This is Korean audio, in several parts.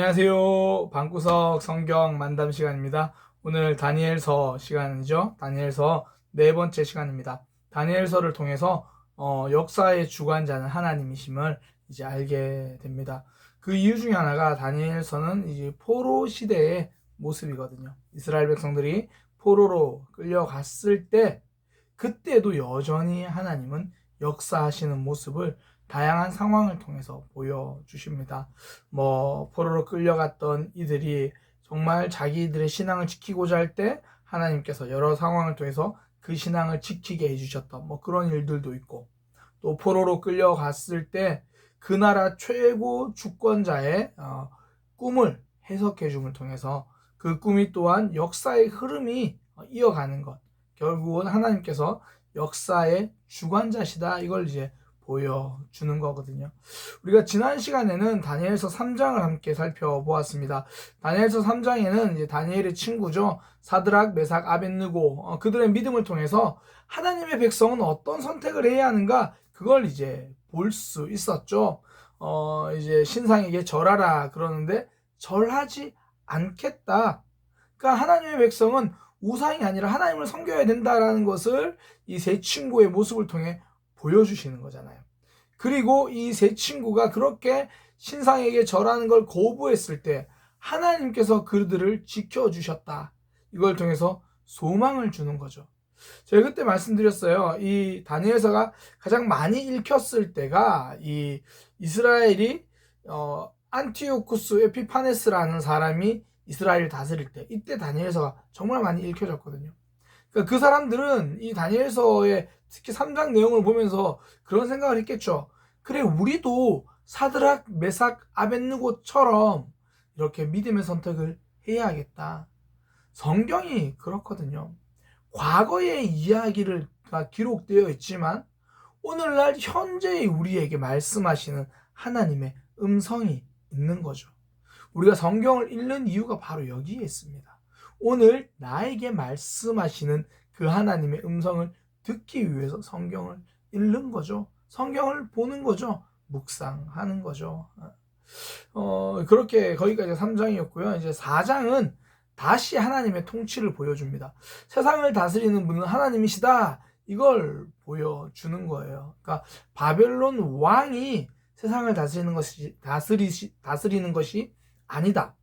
안녕하세요. 방구석 성경 만담 시간입니다. 오늘 다니엘서 시간이죠. 다니엘서 네 번째 시간입니다. 다니엘서를 통해서 어, 역사의 주관자는 하나님이심을 이제 알게 됩니다. 그 이유 중에 하나가 다니엘서는 이제 포로 시대의 모습이거든요. 이스라엘 백성들이 포로로 끌려갔을 때 그때도 여전히 하나님은 역사하시는 모습을 다양한 상황을 통해서 보여주십니다. 뭐, 포로로 끌려갔던 이들이 정말 자기들의 신앙을 지키고자 할 때 하나님께서 여러 상황을 통해서 그 신앙을 지키게 해주셨던 뭐 그런 일들도 있고, 또 포로로 끌려갔을 때 그 나라 최고 주권자의 어, 꿈을 해석해 줌을 통해서 그 꿈이 또한 역사의 흐름이 어, 이어가는 것. 결국은 하나님께서 역사의 주관자시다. 이걸 이제 보여주는 거거든요. 우리가 지난 시간에는 다니엘서 3장을 함께 살펴보았습니다. 다니엘서 3장에는 이제 다니엘의 친구죠. 사드락, 메삭, 아벤느고 어, 그들의 믿음을 통해서 하나님의 백성은 어떤 선택을 해야 하는가 그걸 이제 볼 수 있었죠. 어, 이제 신상에게 절하라 그러는데 절하지 않겠다. 그러니까 하나님의 백성은 우상이 아니라 하나님을 섬겨야 된다라는 것을 이 세 친구의 모습을 통해 보여주시는 거잖아요. 그리고 이 세 친구가 그렇게 신상에게 절하는 걸 거부했을 때 하나님께서 그들을 지켜주셨다. 이걸 통해서 소망을 주는 거죠. 제가 그때 말씀드렸어요. 이 다니엘서가 가장 많이 읽혔을 때가 이 이스라엘이 어, 안티오쿠스 에피파네스라는 사람이 이스라엘을 다스릴 때 이때 다니엘서가 정말 많이 읽혀졌거든요. 그러니까 그 사람들은 이 다니엘서의 특히 3장 내용을 보면서 그런 생각을 했겠죠. 그래 우리도 사드락, 메삭, 아벤느고처럼 이렇게 믿음의 선택을 해야겠다. 성경이 그렇거든요. 과거의 이야기가 기록되어 있지만 오늘날 현재의 우리에게 말씀하시는 하나님의 음성이 있는 거죠. 우리가 성경을 읽는 이유가 바로 여기에 있습니다. 오늘 나에게 말씀하시는 그 하나님의 음성을 듣기 위해서 성경을 읽는 거죠. 성경을 보는 거죠. 묵상하는 거죠. 어, 그렇게 거기까지 3장이었고요. 이제 4장은 다시 하나님의 통치를 보여줍니다. 세상을 다스리는 분은 하나님이시다. 이걸 보여주는 거예요. 그러니까 바벨론 왕이 세상을 다스리는 것이 다스리 다스리는 것이 아니다.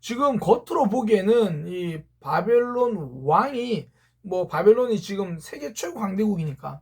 지금 겉으로 보기에는 이 바벨론 왕이 뭐 바벨론이 지금 세계 최고 강대국이니까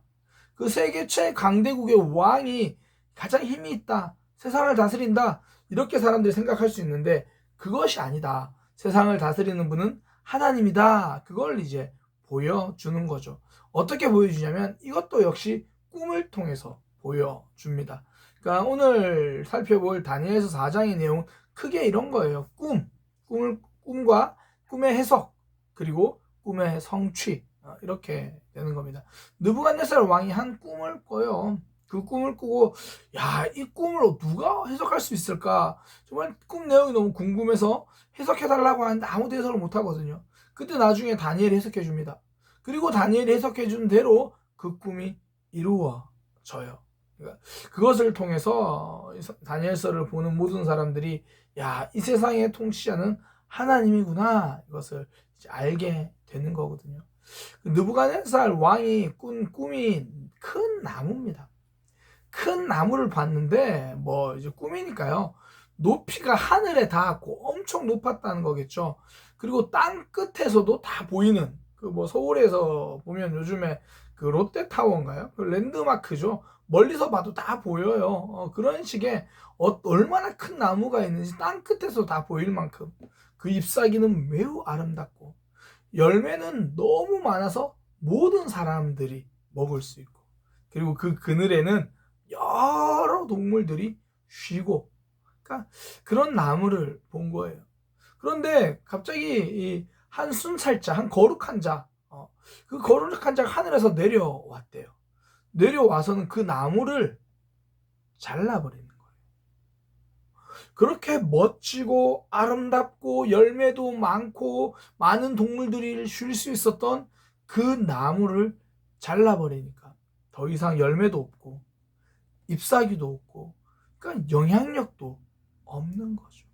그 세계 최강대국의 왕이 가장 힘이 있다. 세상을 다스린다. 이렇게 사람들이 생각할 수 있는데 그것이 아니다. 세상을 다스리는 분은 하나님이다. 그걸 이제 보여주는 거죠. 어떻게 보여주냐면 이것도 역시 꿈을 통해서 보여줍니다. 그러니까 오늘 살펴볼 다니엘서 4장의 내용 크게 이런 거예요. 꿈, 꿈을 꿈과 꿈의 해석 그리고 꿈의 성취 어, 이렇게 되는 겁니다. 느부갓네살 왕이 한 꿈을 꿔요. 그 꿈을 꾸고 야 이 꿈을 누가 해석할 수 있을까 정말 꿈 내용이 너무 궁금해서 해석해 달라고 하는데 아무도 해석을 못 하거든요 그때 나중에 다니엘이 해석해 줍니다 그리고 다니엘이 해석해 준 대로 그 꿈이 이루어져요 그러니까 그것을 통해서 다니엘서를 보는 모든 사람들이 야 이 세상의 통치자는 하나님이구나 이것을 알게 되는 거거든요 느부갓네살 왕이 꾼 꿈이 큰 나무입니다 큰 나무를 봤는데 뭐 이제 꿈이니까요. 높이가 하늘에 닿았고 엄청 높았다는 거겠죠. 그리고 땅 끝에서도 다 보이는 그 뭐 서울에서 보면 요즘에 그 롯데타워인가요? 그 랜드마크죠. 멀리서 봐도 다 보여요. 어, 그런 식의 어, 얼마나 큰 나무가 있는지 땅 끝에서 다 보일 만큼 그 잎사귀는 매우 아름답고 열매는 너무 많아서 모든 사람들이 먹을 수 있고 그리고 그 그늘에는 여러 동물들이 쉬고 그러니까 그런 나무를 본 거예요. 그런데 갑자기 한 순찰자, 한 거룩한 자, 어, 그 거룩한 자가 하늘에서 내려왔대요. 내려와서는 그 나무를 잘라버리는 거예요. 그렇게 멋지고 아름답고 열매도 많고 많은 동물들이 쉴 수 있었던 그 나무를 잘라버리니까 더 이상 열매도 없고 잎사귀도 없고 그러니까 영향력도 없는 거죠.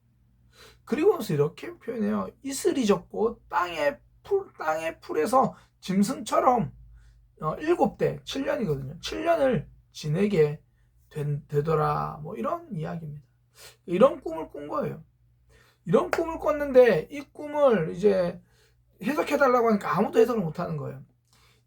그리고 나서 이렇게 표현해요. 이슬이 졌고 땅의 풀 땅의 풀에서 짐승처럼 어, 일곱 대 7년이거든요. 7년을 지내게 된, 되더라. 뭐 이런 이야기입니다. 이런 꿈을 꾼 거예요. 이런 꿈을 꿨는데 이 꿈을 이제 해석해 달라고 하니까 아무도 해석을 못 하는 거예요.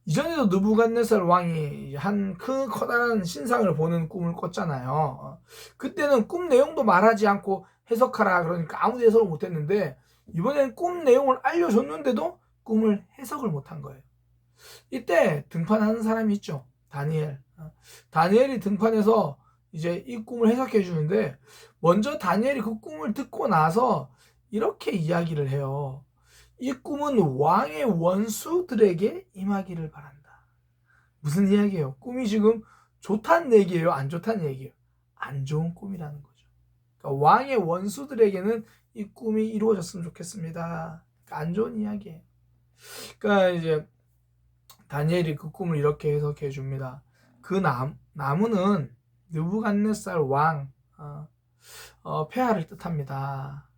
이전에도 느부갓네살 왕이 한 큰 커다란 신상을 보는 꿈을 꿨잖아요. 그때는 꿈 내용도 말하지 않고 해석하라 그러니까 아무도 해석을 못 했는데 이번엔 꿈 내용을 알려줬는데도 꿈을 해석을 못한 거예요. 이때 등판하는 사람이 있죠. 다니엘. 다니엘이 등판해서 이제 이 꿈을 해석해 주는데 먼저 다니엘이 그 꿈을 듣고 나서 이렇게 이야기를 해요. 이 꿈은 왕의 원수들에게 임하기를 바란다. 무슨 이야기예요? 꿈이 지금 좋다는 얘기예요? 안 좋다는 얘기예요? 안 좋은 꿈이라는 거죠. 그러니까 왕의 원수들에게는 이 꿈이 이루어졌으면 좋겠습니다. 그러니까 안 좋은 이야기예요. 그러니까 이제 다니엘이 그 꿈을 이렇게 해석해 줍니다. 그 나, 나무는 느부갓네살 왕 어, 어, 폐하를 뜻합니다.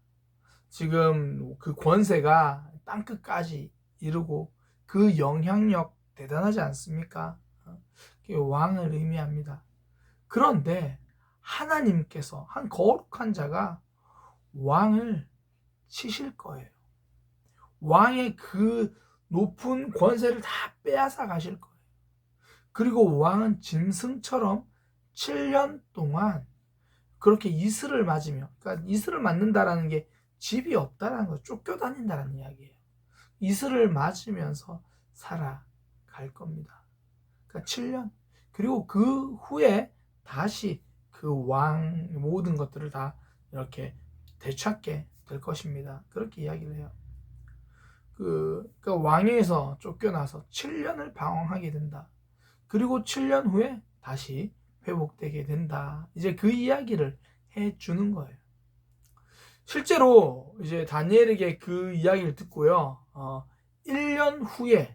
지금 그 권세가 땅 끝까지 이르고 그 영향력 대단하지 않습니까? 어, 왕을 의미합니다. 그런데 하나님께서 한 거룩한 자가 왕을 치실 거예요. 왕의 그 높은 권세를 다 빼앗아 가실 거예요. 그리고 왕은 짐승처럼 7년 동안 그렇게 이슬을 맞으며, 그러니까 이슬을 맞는다라는 게 집이 없다라는 거, 쫓겨다닌다라는 이야기예요. 이슬을 맞으면서 살아갈 겁니다. 그러니까 7년. 그리고 그 후에 다시 그 왕 모든 것들을 다 이렇게 되찾게 될 것입니다. 그렇게 이야기를 해요. 그, 그러니까 왕에서 쫓겨나서 7년을 방황하게 된다. 그리고 7년 후에 다시 회복되게 된다. 이제 그 이야기를 해 주는 거예요. 실제로 이제 다니엘에게 그 이야기를 듣고요. 어, 1년 후에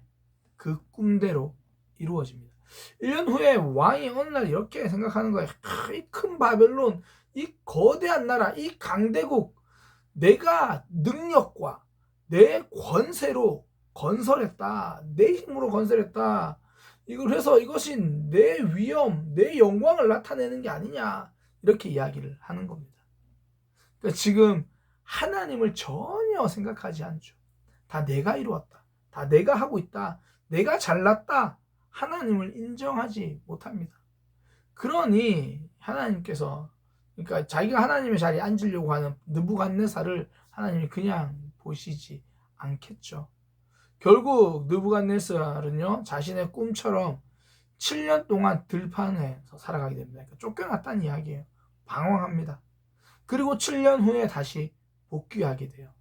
그 꿈대로 이루어집니다. 1년 후에 왕이 어느 날 이렇게 생각하는 거예요. 이 큰 바벨론, 이 거대한 나라, 이 강대국, 내가 능력과 내 권세로 건설했다. 내 힘으로 건설했다. 이걸 해서 이것이 내 위엄, 내 영광을 나타내는 게 아니냐. 이렇게 이야기를 하는 겁니다. 그러니까 지금 하나님을 전혀 생각하지 않죠. 다 내가 이루었다. 다 내가 하고 있다. 내가 잘났다. 하나님을 인정하지 못합니다. 그러니 하나님께서 그러니까 자기가 하나님의 자리에 앉으려고 하는 느부갓네살을 하나님이 그냥 보시지 않겠죠. 결국 느부갓네살은요 자신의 꿈처럼 7년 동안 들판에서 살아가게 됩니다. 그러니까 쫓겨났다는 이야기예요. 방황합니다. 그리고 7년 후에 다시 복귀하게 돼요.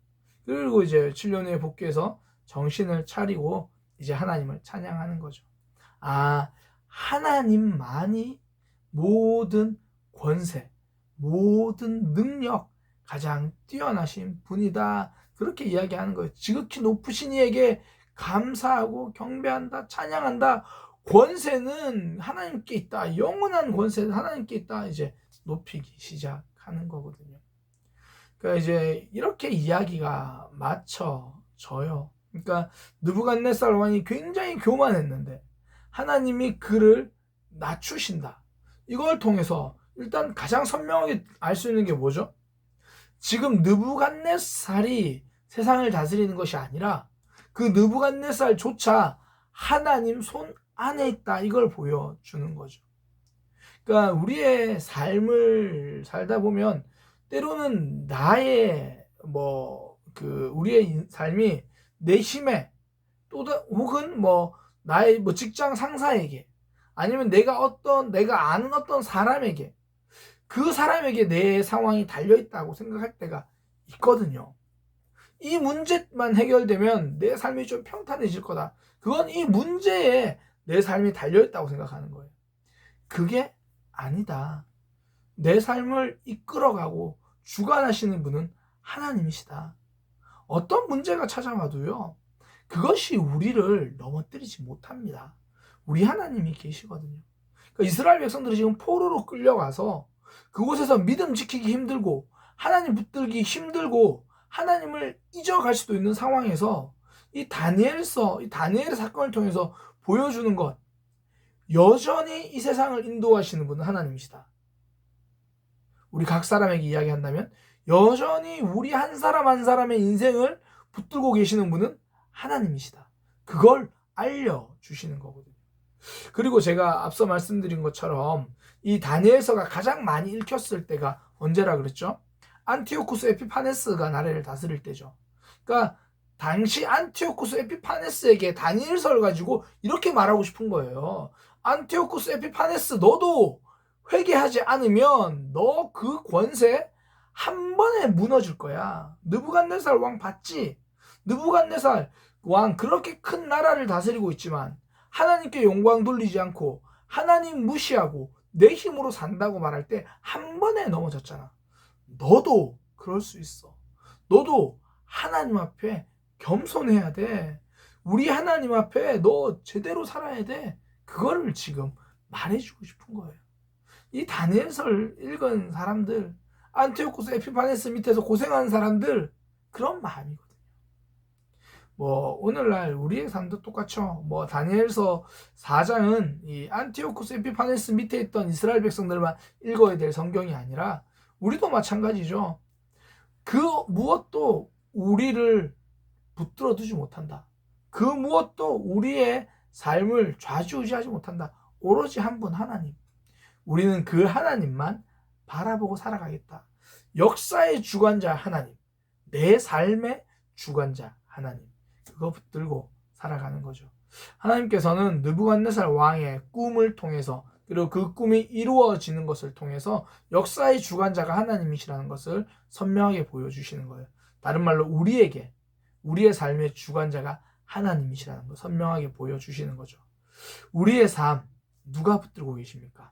그리고 이제 7년 후에 복귀해서 정신을 차리고 이제 하나님을 찬양하는 거죠. 아, 하나님만이 모든 권세, 모든 능력, 가장 뛰어나신 분이다. 그렇게 이야기하는 거예요. 지극히 높으신 이에게 감사하고 경배한다, 찬양한다. 권세는 하나님께 있다. 영원한 권세는 하나님께 있다. 이제 높이기 시작하는 거거든요. 그러니까 이제 이렇게 이야기가 맞춰져요. 그러니까 느부갓네살 왕이 굉장히 교만했는데 하나님이 그를 낮추신다. 이걸 통해서 일단 가장 선명하게 알 수 있는 게 뭐죠? 지금 느부갓네살이 세상을 다스리는 것이 아니라 그 느부갓네살조차 하나님 손 안에 있다 이걸 보여주는 거죠. 그러니까 우리의 삶을 살다 보면 때로는 나의 뭐 그 우리의 삶이 내심에 또 혹은 뭐 나의 뭐 직장 상사에게 아니면 내가 어떤 내가 아는 어떤 사람에게 그 사람에게 내 상황이 달려 있다고 생각할 때가 있거든요. 이 문제만 해결되면 내 삶이 좀 평탄해질 거다. 그건 이 문제에 내 삶이 달려 있다고 생각하는 거예요. 그게 아니다. 내 삶을 이끌어가고 주관하시는 분은 하나님이시다. 어떤 문제가 찾아와도요, 그것이 우리를 넘어뜨리지 못합니다. 우리 하나님이 계시거든요. 그러니까 이스라엘 백성들이 지금 포로로 끌려가서 그곳에서 믿음 지키기 힘들고 하나님 붙들기 힘들고 하나님을 잊어갈 수도 있는 상황에서 이 다니엘서, 이 다니엘의 사건을 통해서 보여주는 것, 여전히 이 세상을 인도하시는 분은 하나님이시다. 우리 각 사람에게 이야기한다면 여전히 우리 한 사람 한 사람의 인생을 붙들고 계시는 분은 하나님이시다. 그걸 알려주시는 거거든요. 그리고 제가 앞서 말씀드린 것처럼 이 다니엘서가 가장 많이 읽혔을 때가 언제라 그랬죠? 안티오쿠스 에피파네스가 나라를 다스릴 때죠. 그러니까 당시 안티오쿠스 에피파네스에게 다니엘서를 가지고 이렇게 말하고 싶은 거예요. 안티오쿠스 에피파네스 너도 회개하지 않으면 너 그 권세 한 번에 무너질 거야. 느부갓네살 왕 봤지? 느부갓네살 왕 그렇게 큰 나라를 다스리고 있지만 하나님께 영광 돌리지 않고 하나님 무시하고 내 힘으로 산다고 말할 때 한 번에 넘어졌잖아. 너도 그럴 수 있어. 너도 하나님 앞에 겸손해야 돼. 우리 하나님 앞에 너 제대로 살아야 돼. 그거를 지금 말해주고 싶은 거예요. 이 다니엘서를 읽은 사람들, 안티오코스 에피파네스 밑에서 고생하는 사람들 그런 마음이거든요. 뭐 오늘날 우리의 삶도 똑같죠. 뭐 다니엘서 4장은 이 안티오코스 에피파네스 밑에 있던 이스라엘 백성들만 읽어야 될 성경이 아니라 우리도 마찬가지죠. 그 무엇도 우리를 붙들어 두지 못한다. 그 무엇도 우리의 삶을 좌지우지하지 못한다. 오로지 한 분 하나님. 우리는 그 하나님만 바라보고 살아가겠다. 역사의 주관자 하나님. 내 삶의 주관자 하나님. 그거 붙들고 살아가는 거죠. 하나님께서는 느부갓네살 왕의 꿈을 통해서 그리고 그 꿈이 이루어지는 것을 통해서 역사의 주관자가 하나님이시라는 것을 선명하게 보여주시는 거예요. 다른 말로 우리에게 우리의 삶의 주관자가 하나님이시라는 걸 선명하게 보여주시는 거죠. 우리의 삶 누가 붙들고 계십니까?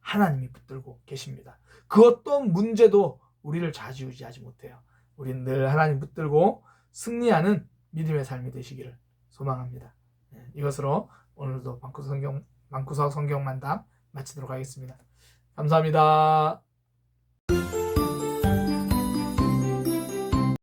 하나님이 붙들고 계십니다. 그 어떤 문제도 우리를 좌지우지하지 못해요. 우리는 늘 하나님 붙들고 승리하는 믿음의 삶이 되시기를 소망합니다. 네, 이것으로 오늘도 방구석 성경, 방구석 성경 만담 마치도록 하겠습니다. 감사합니다.